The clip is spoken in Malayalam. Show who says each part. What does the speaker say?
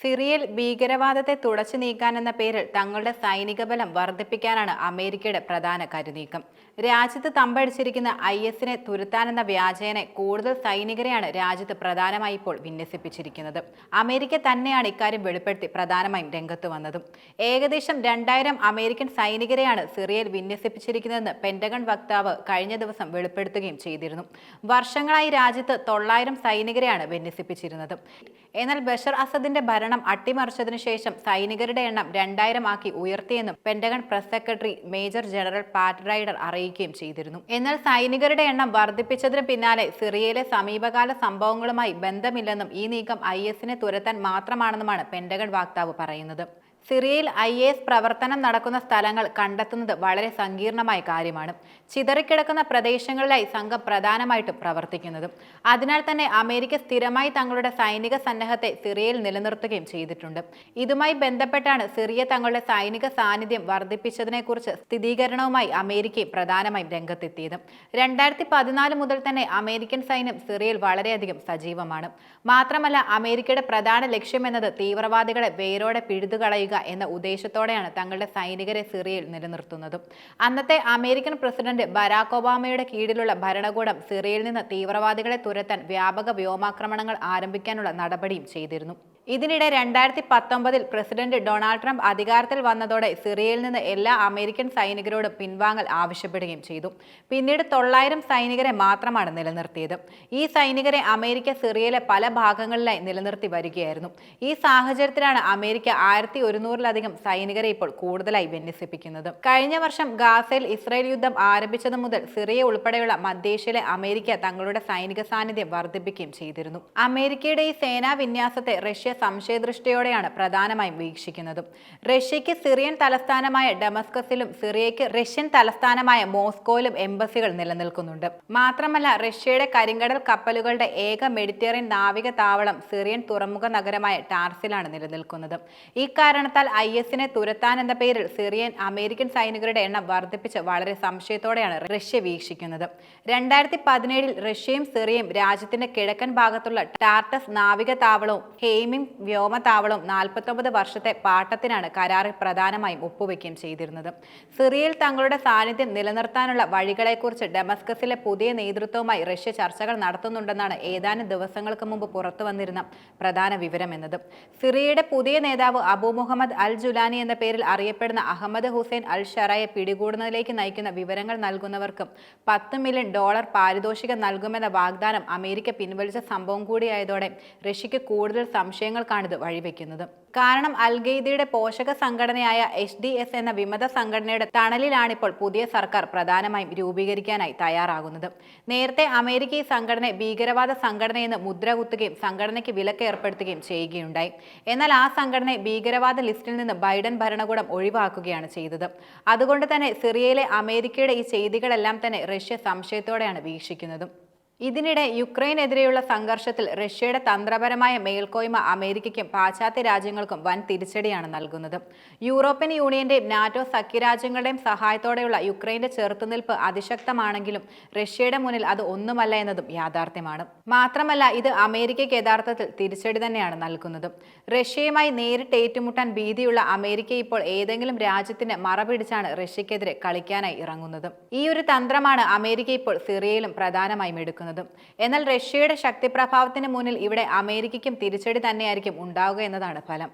Speaker 1: സിറിയയിൽ ഭീകരവാദത്തെ തുടച്ചു നീക്കാനെന്ന പേരിൽ തങ്ങളുടെ സൈനിക ബലം വർദ്ധിപ്പിക്കാനാണ് അമേരിക്കയുടെ പ്രധാന കരുനീക്കം. രാജ്യത്ത് തമ്പടിച്ചിരിക്കുന്ന ഐ എസിനെ തുരുത്താനെന്ന വ്യാജേനെ കൂടുതൽ സൈനികരെയാണ് രാജ്യത്ത് പ്രധാനമായി ഇപ്പോൾ വിന്യസിപ്പിച്ചിരിക്കുന്നത്. അമേരിക്ക തന്നെയാണ് ഇക്കാര്യം വെളിപ്പെടുത്തി പ്രധാനമായും രംഗത്ത് വന്നതും. ഏകദേശം രണ്ടായിരം അമേരിക്കൻ സൈനികരെയാണ് സിറിയയിൽ വിന്യസിപ്പിച്ചിരിക്കുന്നതെന്ന് പെന്റഗൺ വക്താവ് കഴിഞ്ഞ ദിവസം വെളിപ്പെടുത്തുകയും ചെയ്തിരുന്നു. വർഷങ്ങളായി രാജ്യത്ത് തൊള്ളായിരം സൈനികരെയാണ് വിന്യസിപ്പിച്ചിരുന്നത്. എന്നാൽ ബഷർ അസദിന്റെ ഭരണം അട്ടിമറിച്ചതിനു ശേഷം സൈനികരുടെ എണ്ണം രണ്ടായിരം ആക്കി ഉയർത്തിയെന്നും Pentagon press secretary major general Pat Ryder അറിയിക്കുകയും ചെയ്തിരുന്നു. എന്നാൽ സൈനികരുടെ എണ്ണം വർദ്ധിപ്പിച്ചതിന് പിന്നാലെ സിറിയയിലെ സമീപകാല സംഭവങ്ങളുമായി ബന്ധമില്ലെന്നും ഈ നീക്കം ഐ എസിനെ തുരത്താൻ മാത്രമാണെന്നുമാണ് പെന്റഗൺ വാക്താവ് പറയുന്നത്. സിറിയയിൽ ഐ എസ് പ്രവർത്തനം നടക്കുന്ന സ്ഥലങ്ങൾ കണ്ടെത്തുന്നത് വളരെ സങ്കീർണമായ കാര്യമാണ്. ചിതറിക്കിടക്കുന്ന പ്രദേശങ്ങളിലായി സംഘം പ്രധാനമായിട്ടും പ്രവർത്തിക്കുന്നതും. അതിനാൽ തന്നെ അമേരിക്ക സ്ഥിരമായി തങ്ങളുടെ സൈനിക സന്നദ്ധത്തെ സിറിയയിൽ നിലനിർത്തുകയും ചെയ്തിട്ടുണ്ട്. ഇതുമായി ബന്ധപ്പെട്ടാണ് സിറിയ തങ്ങളുടെ സൈനിക സാന്നിധ്യം വർദ്ധിപ്പിച്ചതിനെക്കുറിച്ച് സ്ഥിരീകരണവുമായി അമേരിക്ക പ്രധാനമായും രംഗത്തെത്തിയത്. രണ്ടായിരത്തി പതിനാല് മുതൽ തന്നെ അമേരിക്കൻ സൈന്യം സിറിയയിൽ വളരെയധികം സജീവമാണ്. മാത്രമല്ല അമേരിക്കയുടെ പ്രധാന ലക്ഷ്യമെന്നത് തീവ്രവാദികളെ വേരോടെ പിഴുതുകളയുക എന്ന ഉദ്ദേശത്തോടെയാണ് തങ്ങളുടെ സൈനികരെ സിറിയയിൽ നിലനിർത്തുന്നതും. അന്നത്തെ അമേരിക്കൻ പ്രസിഡന്റ് ബരാക് ഒബാമയുടെ കീഴിലുള്ള ഭരണകൂടം സിറിയയിൽ നിന്ന് തീവ്രവാദികളെ തുരത്താൻ വ്യാപക വ്യോമാക്രമണങ്ങൾ ആരംഭിക്കാനുള്ള നടപടിയും ചെയ്തിരുന്നു. ഇതിനിടെ രണ്ടായിരത്തി പത്തൊമ്പതിൽ പ്രസിഡന്റ് ഡൊണാൾഡ് ട്രംപ് അധികാരത്തിൽ വന്നതോടെ സിറിയയിൽ നിന്ന് എല്ലാ അമേരിക്കൻ സൈനികരോടും പിൻവാങ്ങൽ ആവശ്യപ്പെടുകയും ചെയ്തു. പിന്നീട് തൊള്ളായിരം സൈനികരെ മാത്രമാണ് നിലനിർത്തിയത്. ഈ സൈനികരെ അമേരിക്ക സിറിയയിലെ പല ഭാഗങ്ങളിലായി നിലനിർത്തി വരികയായിരുന്നു. ഈ സാഹചര്യത്തിലാണ് അമേരിക്ക ആയിരത്തി ഒരുന്നൂറിലധികം സൈനികരെ ഇപ്പോൾ കൂടുതലായി വിന്യസിപ്പിക്കുന്നത്. കഴിഞ്ഞ വർഷം ഗാസയിൽ ഇസ്രായേൽ യുദ്ധം ആരംഭിച്ചതു മുതൽ സിറിയ ഉൾപ്പെടെയുള്ള മധ്യേഷ്യയിലെ അമേരിക്ക തങ്ങളുടെ സൈനിക സാന്നിധ്യം വർദ്ധിപ്പിക്കുകയും ചെയ്തിരുന്നു. അമേരിക്കയുടെ ഈ സേനാ വിന്യാസത്തെ റഷ്യ സംശയദൃഷ്ടിയോടെയാണ് പ്രധാനമായും വീക്ഷിക്കുന്നതും. റഷ്യയ്ക്ക് സിറിയൻ തലസ്ഥാനമായ ഡമസ്കസിലും സിറിയയ്ക്ക് റഷ്യൻ തലസ്ഥാനമായ മോസ്കോയിലും എംബസികൾ നിലനിൽക്കുന്നുണ്ട്. മാത്രമല്ല റഷ്യയുടെ കരിങ്കടൽ കപ്പലുകളുടെ ഏക മെഡിറ്ററേനിയൻ നാവിക താവളം സിറിയൻ തുറമുഖ നഗരമായ ടാർസിലാണ് നിലനിൽക്കുന്നത്. ഇക്കാരണത്താൽ ഐ എസിനെ തുരത്താൻ എന്ന പേരിൽ സിറിയൻ അമേരിക്കൻ സൈനികരുടെ എണ്ണം വർദ്ധിപ്പിച്ച് വളരെ സംശയത്തോടെയാണ് റഷ്യ വീക്ഷിക്കുന്നത്. രണ്ടായിരത്തി പതിനേഴിൽ റഷ്യയും സിറിയയും രാജ്യത്തിന്റെ കിഴക്കൻ ഭാഗത്തുള്ള ടാർട്ടസ് നാവിക താവളവും ഹെയ്മിം വ്യോമതാവളവും നാൽപ്പത്തൊമ്പത് വർഷത്തെ പാട്ടത്തിനാണ് കരാറിൽ പ്രധാനമായും ഒപ്പുവെക്കുകയും ചെയ്തിരുന്നത്. സിറിയയിൽ തങ്ങളുടെ സാന്നിധ്യം നിലനിർത്താനുള്ള വഴികളെക്കുറിച്ച് ഡെമസ്കസിലെ പുതിയ നേതൃത്വവുമായി റഷ്യ ചർച്ചകൾ നടത്തുന്നുണ്ടെന്നാണ് ഏതാനും ദിവസങ്ങൾക്ക് മുമ്പ് പുറത്തു വന്നിരുന്ന പ്രധാന വിവരം എന്നത്. സിറിയയുടെ പുതിയ നേതാവ് അബു മുഹമ്മദ് അൽ ജുലാനി എന്ന പേരിൽ അറിയപ്പെടുന്ന അഹമ്മദ് ഹുസൈൻ അൽ ഷറയെ പിടികൂടുന്നതിലേക്ക് നയിക്കുന്ന വിവരങ്ങൾ നൽകുന്നവർക്കും പത്ത് മില്യൺ ഡോളർ പാരിതോഷികം നൽകുമെന്ന വാഗ്ദാനം അമേരിക്ക പിൻവലിച്ച സംഭവം കൂടിയായതോടെ റഷ്യയ്ക്ക് കൂടുതൽ സംശയങ്ങൾക്കാണിത് വഴിവെക്കുന്നത്. കാരണം അൽഗെയ്ദയുടെ പോഷക സംഘടനയായ എച്ച് ഡി എസ് എന്ന വിമത സംഘടനയുടെ തണലിലാണിപ്പോൾ പുതിയ സർക്കാർ പ്രധാനമായും രൂപീകരിക്കാനായി തയ്യാറാകുന്നത്. നേരത്തെ അമേരിക്ക ഈ സംഘടനയെ ഭീകരവാദ സംഘടനയെന്ന് മുദ്ര കുത്തുകയും സംഘടനയ്ക്ക് വിലക്ക് ഏർപ്പെടുത്തുകയും ചെയ്യുകയുണ്ടായി. എന്നാൽ ആ സംഘടനയെ ഭീകരവാദ ലിസ്റ്റിൽ നിന്ന് ബൈഡൻ ഭരണകൂടം ഒഴിവാക്കുകയാണ് ചെയ്തത്. അതുകൊണ്ട് തന്നെ സിറിയയിലെ അമേരിക്കയുടെ ഈ ചെയ്തികളെല്ലാം തന്നെ റഷ്യ സംശയത്തോടെയാണ് വീക്ഷിക്കുന്നതും. ഇതിനിടെ യുക്രൈനെതിരെയുള്ള സംഘർഷത്തിൽ റഷ്യയുടെ തന്ത്രപരമായ മേൽക്കോയ്മ അമേരിക്കയ്ക്കും പാശ്ചാത്യ രാജ്യങ്ങൾക്കും വൻ തിരിച്ചടിയാണ് നൽകുന്നത്. യൂറോപ്യൻ യൂണിയന്റെയും നാറ്റോ സഖ്യരാജ്യങ്ങളുടെയും സഹായത്തോടെയുള്ള യുക്രൈന്റെ ചെറുത്തുനിൽപ്പ് അതിശക്തമാണെങ്കിലും റഷ്യയുടെ മുന്നിൽ അത് ഒന്നുമല്ല എന്നതും യാഥാർത്ഥ്യമാണ്. മാത്രമല്ല ഇത് അമേരിക്കയ്ക്ക് യഥാർത്ഥത്തിൽ തിരിച്ചടി തന്നെയാണ് നൽകുന്നത്. റഷ്യയുമായി നേരിട്ട് ഏറ്റുമുട്ടാൻ ഭീതിയുള്ള അമേരിക്ക ഇപ്പോൾ ഏതെങ്കിലും രാജ്യത്തിന് മറപിടിച്ചാണ് റഷ്യക്കെതിരെ കളിക്കാനായി ഇറങ്ങുന്നത്. ഈ ഒരു തന്ത്രമാണ് അമേരിക്ക ഇപ്പോൾ സിറിയയിലും പ്രധാനമായും എടുക്കുന്നത്. നടക്കുന്നതും എന്നാൽ റഷ്യയുടെ ശക്തിപ്രഭാവത്തിന് മുന്നിൽ ഇവിടെ അമേരിക്കയ്ക്കും തിരിച്ചടി തന്നെയായിരിക്കും ഉണ്ടാവുക എന്നതാണ് ഫലം.